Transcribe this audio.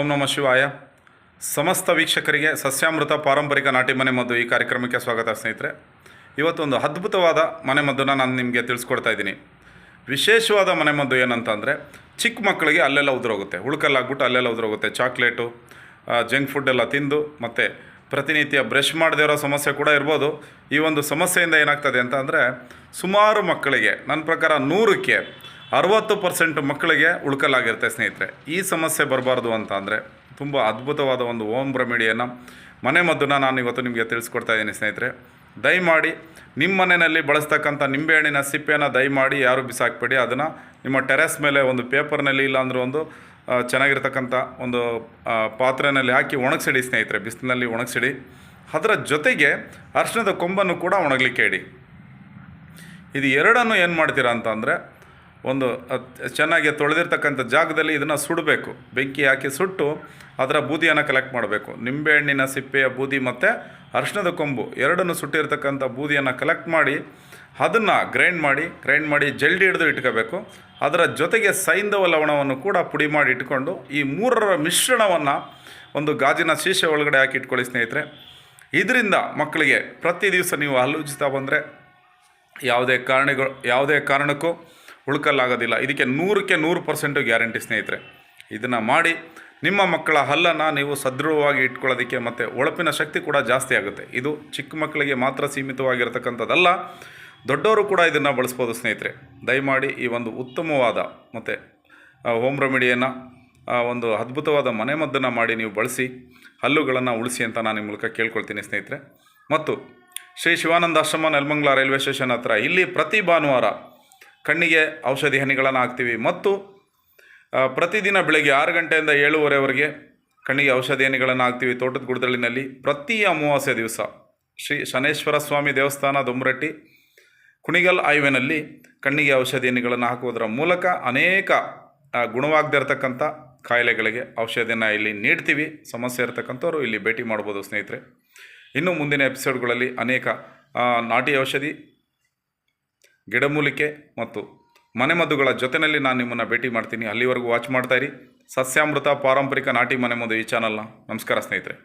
ಓಂ ನಮಃ ಶಿವಾಯ. ಸಮಸ್ತ ವೀಕ್ಷಕರಿಗೆ ಸಸ್ಯಾಮೃತ ಪಾರಂಪರಿಕ ನಾಟಿ ಮನೆ ಮದ್ದು ಈ ಕಾರ್ಯಕ್ರಮಕ್ಕೆ ಸ್ವಾಗತ ಸ್ನೇಹಿತರೆ. ಇವತ್ತೊಂದು ಅದ್ಭುತವಾದ ಮನೆ ಮದ್ದನ್ನು ನಾನು ನಿಮಗೆ ತಿಳಿಸ್ಕೊಡ್ತಾ ಇದ್ದೀನಿ. ವಿಶೇಷವಾದ ಮನೆ ಮದ್ದು ಏನಂತಂದರೆ, ಚಿಕ್ಕ ಮಕ್ಕಳಿಗೆ ಅಲ್ಲೆಲ್ಲ ಉದುರೋಗುತ್ತೆ. ಉಳ್ಕಲ್ಲಾಗ್ಬಿಟ್ಟು ಅಲ್ಲೆಲ್ಲ ಉದುರೋಗುತ್ತೆ. ಚಾಕ್ಲೇಟು ಜಂಕ್ ಫುಡ್ ಎಲ್ಲ ತಿಂದು, ಮತ್ತು ಪ್ರತಿನಿತ್ಯ ಬ್ರಷ್ ಮಾಡದೇ ಇರೋ ಸಮಸ್ಯೆ ಕೂಡ ಇರ್ಬೋದು. ಈ ಒಂದು ಸಮಸ್ಯೆಯಿಂದ ಏನಾಗ್ತದೆ ಅಂತ ಅಂದರೆ ಸುಮಾರು ಮಕ್ಕಳಿಗೆ, ನನ್ನ ಪ್ರಕಾರ ನೂರಕ್ಕೆ ಅರವತ್ತು ಪರ್ಸೆಂಟ್ ಮಕ್ಕಳಿಗೆ ಉಳ್ಕಲಾಗಿರುತ್ತೆ ಸ್ನೇಹಿತರೆ. ಈ ಸಮಸ್ಯೆ ಬರಬಾರ್ದು ಅಂತ ಅಂದರೆ ತುಂಬ ಅದ್ಭುತವಾದ ಒಂದು ಓಮ್ ರೆಮಿಡಿಯನ್ನು ಮನೆ ಮದ್ದನ್ನು ನಾನು ಇವತ್ತು ನಿಮಗೆ ತಿಳಿಸ್ಕೊಡ್ತಾ ಇದ್ದೀನಿ ಸ್ನೇಹಿತರೆ. ದಯಮಾಡಿ ನಿಮ್ಮ ಮನೆಯಲ್ಲಿ ಬಳಸ್ತಕ್ಕಂಥ ನಿಂಬೆಹಣ್ಣಿನ ಸಿಪ್ಪೆಯನ್ನು ದಯಮಾಡಿ ಯಾರು ಬಿಸಾಕ್ಬೇಡಿ. ಅದನ್ನು ನಿಮ್ಮ ಟೆರೆಸ್ ಮೇಲೆ ಒಂದು ಪೇಪರ್ನಲ್ಲಿ ಇಲ್ಲಾಂದ್ರೆ ಒಂದು ಚೆನ್ನಾಗಿರ್ತಕ್ಕಂಥ ಒಂದು ಪಾತ್ರೆಯಲ್ಲಿ ಹಾಕಿ ಒಣಗಿಸಿಡಿ ಸ್ನೇಹಿತರೆ. ಬಿಸಿಲಿನಲ್ಲಿ ಒಣಗಿಸಿಡಿ. ಅದರ ಜೊತೆಗೆ ಅರ್ಶನದ ಕೊಂಬನ್ನು ಕೂಡ ಒಣಗಲಿಕ್ಕೆ ಇಡಿ. ಇದು ಎರಡನ್ನು ಏನು ಮಾಡ್ತೀರಾ ಅಂತ ಅಂದರೆ ಒಂದು ಚೆನ್ನಾಗಿ ತೊಳೆದಿರ್ತಕ್ಕಂಥ ಜಾಗದಲ್ಲಿ ಇದನ್ನು ಸುಡಬೇಕು. ಬೆಂಕಿ ಹಾಕಿ ಸುಟ್ಟು ಅದರ ಬೂದಿಯನ್ನು ಕಲೆಕ್ಟ್ ಮಾಡಬೇಕು. ನಿಂಬೆಹಣ್ಣಿನ ಸಿಪ್ಪೆಯ ಬೂದಿ ಮತ್ತು ಅರಿಶಿಣದ ಕೊಂಬು ಎರಡನ್ನು ಸುಟ್ಟಿರ್ತಕ್ಕಂಥ ಬೂದಿಯನ್ನು ಕಲೆಕ್ಟ್ ಮಾಡಿ ಅದನ್ನು ಗ್ರೈಂಡ್ ಮಾಡಿ ಗ್ರೈಂಡ್ ಮಾಡಿ ಜಲ್ಡಿ ಹಿಡಿದು ಇಟ್ಕೋಬೇಕು. ಅದರ ಜೊತೆಗೆ ಸೈಂಧವ ಲವಣವನ್ನು ಕೂಡ ಪುಡಿ ಮಾಡಿ ಇಟ್ಕೊಂಡು ಈ ಮೂರರ ಮಿಶ್ರಣವನ್ನು ಒಂದು ಗಾಜಿನ ಶೀಶೆ ಒಳಗಡೆ ಹಾಕಿ ಇಟ್ಕೊಳ್ಳಿ ಸ್ನೇಹಿತರೆ. ಇದರಿಂದ ಮಕ್ಕಳಿಗೆ ಪ್ರತಿ ದಿವಸ ನೀವು ಆಲೋಚಿಸ್ತಾ ಬಂದರೆ ಯಾವುದೇ ಕಾರಣಗಳು, ಯಾವುದೇ ಕಾರಣಕ್ಕೂ ಉಳ್ಕಲ್ಲಾಗೋದಿಲ್ಲ ಇದಕ್ಕೆ ನೂರಕ್ಕೆ ನೂರು ಪರ್ಸೆಂಟು ಗ್ಯಾರಂಟಿ ಸ್ನೇಹಿತರೆ. ಇದನ್ನು ಮಾಡಿ ನಿಮ್ಮ ಮಕ್ಕಳ ಹಲ್ಲನ್ನು ನೀವು ಸದೃಢವಾಗಿ ಇಟ್ಕೊಳ್ಳೋದಕ್ಕೆ ಮತ್ತು ಒಳಪಿನ ಶಕ್ತಿ ಕೂಡ ಜಾಸ್ತಿ ಆಗುತ್ತೆ. ಇದು ಚಿಕ್ಕ ಮಕ್ಕಳಿಗೆ ಮಾತ್ರ ಸೀಮಿತವಾಗಿರ್ತಕ್ಕಂಥದ್ದಲ್ಲ. ದೊಡ್ಡವರು ಕೂಡ ಇದನ್ನು ಬಳಸ್ಬೋದು ಸ್ನೇಹಿತರೆ. ದಯಮಾಡಿ ಈ ಒಂದು ಉತ್ತಮವಾದ ಮತ್ತು ಹೋಮ್ ರೆಮಿಡಿಯನ್ನು ಒಂದು ಅದ್ಭುತವಾದ ಮನೆಮದ್ದನ್ನು ಮಾಡಿ ನೀವು ಬಳಸಿ, ಹಲ್ಲುಗಳನ್ನು ಉಳಿಸಿ ಅಂತ ನಾನು ನಿಮ್ಮ ಮೂಲಕ ಕೇಳ್ಕೊಳ್ತೀನಿ ಸ್ನೇಹಿತರೆ. ಮತ್ತು ಶ್ರೀ ಶಿವಾನಂದ ಆಶ್ರಮ ನೆಲಮಂಗಲ ರೈಲ್ವೆ ಸ್ಟೇಷನ್ ಹತ್ರ ಇಲ್ಲಿ ಪ್ರತಿ ಭಾನುವಾರ ಕಣ್ಣಿಗೆ ಔಷಧಿ ಹನಿಗಳನ್ನು ಹಾಕ್ತೀವಿ ಮತ್ತು ಪ್ರತಿದಿನ ಬೆಳಗ್ಗೆ ಆರು ಗಂಟೆಯಿಂದ ಏಳುವರೆವರೆಗೆ ಕಣ್ಣಿಗೆ ಔಷಧಿ ಹನಿಗಳನ್ನು ಹಾಕ್ತೀವಿ ತೋಟದ ಗುಡದಳ್ಳಿನಲ್ಲಿ ಪ್ರತಿ ಅಮಾವಾಸ್ಯ ದಿವಸ ಶ್ರೀ ಶನೇಶ್ವರ ಸ್ವಾಮಿ ದೇವಸ್ಥಾನ ದುಮ್ರಟ್ಟಿ ಕುಣಿಗಲ್ ಹೈವೇನಲ್ಲಿ ಕಣ್ಣಿಗೆ ಔಷಧಿ ಹನಿಗಳನ್ನು ಹಾಕುವುದರ ಮೂಲಕ ಅನೇಕ ಗುಣವಾಗದಿರ್ತಕ್ಕಂಥ ಕಾಯಿಲೆಗಳಿಗೆ ಔಷಧಿಯನ್ನು ಇಲ್ಲಿ ನೀಡ್ತೀವಿ. ಸಮಸ್ಯೆ ಇರತಕ್ಕಂಥವ್ರು ಇಲ್ಲಿ ಭೇಟಿ ಮಾಡ್ಬೋದು ಸ್ನೇಹಿತರೆ. ಇನ್ನು ಮುಂದಿನ ಎಪಿಸೋಡ್ಗಳಲ್ಲಿ ಅನೇಕ ನಾಟಿ ಔಷಧಿ ಗಿಡಮೂಲಿಕೆ ಮತ್ತು ಮನೆಮದ್ದುಗಳ ಜೊತೆಯಲ್ಲಿ ನಾನು ನಿಮ್ಮನ್ನು ಭೇಟಿ ಮಾಡ್ತೀನಿ. ಅಲ್ಲಿವರೆಗೂ ವಾಚ್ ಮಾಡ್ತಾಯಿರಿ ಸಸ್ಯಾಮೃತ ಪಾರಂಪರಿಕ ನಾಟಿ ಮನೆಮದ್ದು ಈ ಚಾನಲ್ನ ನಮಸ್ಕಾರ ಸ್ನೇಹಿತರೆ.